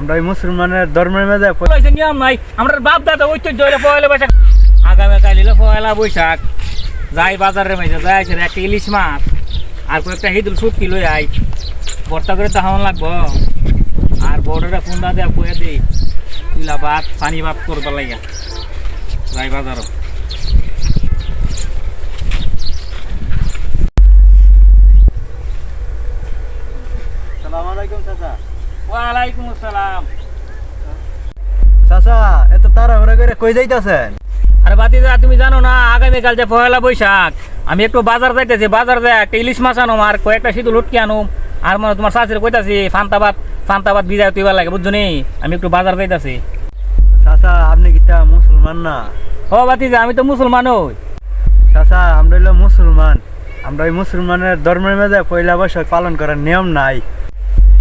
আমরা ওই মুসলমানের ধর্মের পয়সা নিয়ম নাই। আমরা বাপ দাদা ঐতিহ্য হইলে পয়লা বৈশাখ আগামীকাল পয়লা বৈশাখ। যাই বাজারের মাঝে যাই আছে একটা ইলিশ মাছ আর কয়েকটা হিদুল শুটকি লই আই বর্তা করে তাহান লাগবো। আর বড়রা ফোন দেওয়া কয়ে দিই। তুলা ভাত পানি ভাত করবার লাগিয়া যাই বাজারও। চাচা। ওয়ালাইকুম আসসালাম। চাচা এত তাড়াহুড়া করে কই যাইতাছেন? আরে বাতিজা তুমি জানো না আগামীকাল যে পয়লা বৈশাখ আমি একটু বাজার যাইতেছি বাজার যাই একটা ইলিশ মাছ আনুম আর কয়েকটা শীতল উটকি আনুম। আর মানে তোমার কইতাছি ফান্তাবাদ ফান্তাবাদ তুইবার লাগে বুঝছ নি? আমি একটু বাজার যাইতাছি। চাচা আপনি কি তা মুসলমান না? ও বাতিজা আমি তো মুসলমান হই। চাচা আমরা হইল মুসলমান। আমরা ওই মুসলমানের ধর্মের মেঝে পয়লা বৈশাখ পালন করার নিয়ম নাই।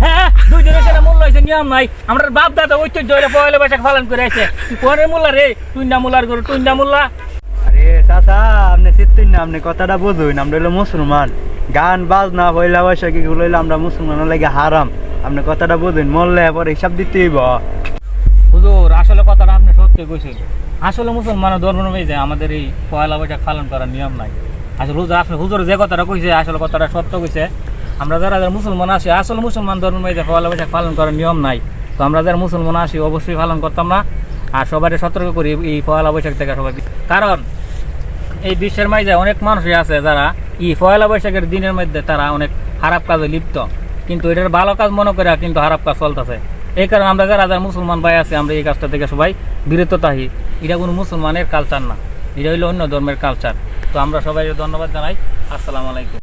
হ্যাঁ দুই দিনের সেটা মূল্য হয়েছে নিয়ম নাই। আমরা বাপ দাদা ঐতিহ্য হইলে পয়লা বৈশাখ পালন করে আছে তুই কোনের মূল্যা রে? টুইন্ডা মূল্যার গরু টুইন্ডা মূল্যা? আরে চাচা আপনি চিত্তুই না আপনি কথাটা বুঝুন আমরা হইল মুসলমান। গান বাজনা পয়লা বৈশাখ এগুলো হইল আমরা মুসলমানের লাগে হারাম। আপনি কথাটা বুঝুন মরলে পরে হিসাব দিতেই হইব। হুজুর আসলে কথাটা আপনি সত্যি কইছেন। আসলে মুসলমানের ধর্ম অনুযায়ী আমাদের এই পয়লা বৈশাখ পালন করার নিয়ম নাই। আসলে হুজুর আপনি হুজুর যে কথাটা কইছে আসলে কথাটা সত্য কইছে। আমরা যারা যারা মুসলমান আছি, আসলে মুসলমান ধর্ম অনুযায়ী পয়লা বৈশাখ পালন করার নিয়ম নাই। তো আমরা যারা মুসলমান আছি, অবশ্যই পালন করতাম না। আর সবাই সতর্ক করি এই পয়লা বৈশাখ থেকে সবাই। কারণ এই বিশ্বের মাঝে অনেক মানুষই আছে যারা এই পয়লা বৈশাখের দিনের মধ্যে তারা অনেক খারাপ কাজে লিপ্ত। কিন্তু এটার ভালো কাজ মনে করে কিন্তু খারাপ কাজ চলতেছে। এই কারণে আমরা যারা যারা মুসলমান ভাই আছে, আমরা এই কাজটা থেকে সবাই বিরত থাকি এটা কোনো মুসলমানের কালচার না। এটা হইল অন্য ধর্মের কালচার তো আমরা সবাই ধন্যবাদ জানাই। আসসালামু আলাইকুম।